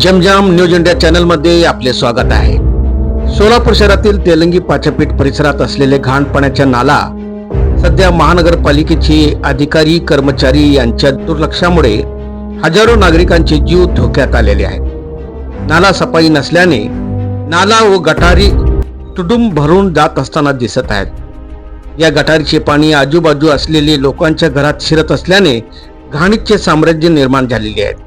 जमजाम news India चॅनलमध्ये आपले स्वागत आहे. सोलापूर शहरातील तेलंगी पाचपीठ परिसरात असलेले घाण पाण्याच्या नाला सध्या महानगरपालिकेचे अधिकारी कर्मचारी यांच्या दुर्लक्षामुळे हजारो नागरिकांचे जीव धोक्यात आलेले आहेत. नाला सफाई नसल्याने नाला व गटारी तुडुंब भरून जात असताना दिसत आहेत. या गटारीचे पाणी आजूबाजू असलेले लोकांच्या घरात शिरत असल्याने घाणीचे साम्राज्य निर्माण झालेले आहेत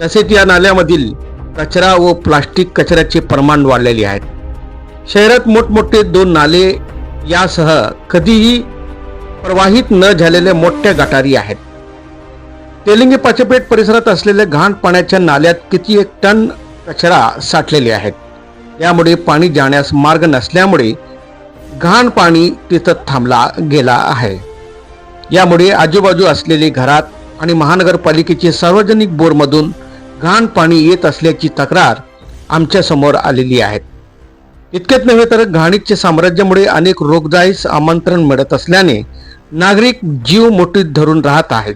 तसेच या नाल्यामधील कचरा व प्लास्टिक कचऱ्याचे प्रमाण वाढलेले आहेत शहरात मोठमोठे दोन नाले यासह कधीही प्रवाहित न झालेल्या मोठ्या गटारी आहेत. तेलिंगी पाचपेट परिसरात असलेल्या घाण पाण्याच्या नाल्यात किती एक टन कचरा साठलेले आहेत. यामुळे पाणी जाण्यास मार्ग नसल्यामुळे घाण पाणी तिथं थांबला गेला आहे. यामुळे आजूबाजू असलेले घरात आणि महानगरपालिकेचे सार्वजनिक बोरमधून घाण पाणी येत असल्याची तक्रार आमच्यासमोर आलेली आहे. इतकेच नव्हे तर घाणीच्या साम्राज्यामुळे अनेक रोगदाईस आमंत्रण मिळत असल्याने नागरिक जीव मोठीत धरून राहत आहेत.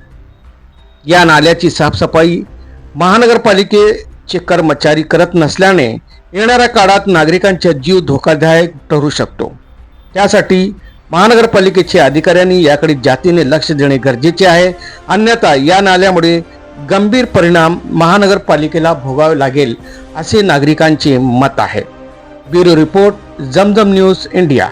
या नाल्याची साफसफाई महानगरपालिकेचे कर्मचारी करत नसल्याने येणाऱ्या काळात नागरिकांचा जीव धोकादायक ठरू शकतो. त्यासाठी महानगरपालिकेच्या अधिकाऱ्यांनी याकडे जातीने लक्ष देणे गरजेचे आहे. अन्यथा या नाल्यामुळे गंभीर परिणाम महानगरपालिकेला भोगावे लागेल असे नागरिकांचे मत आहे. ब्युरो रिपोर्ट जमजम न्यूज इंडिया.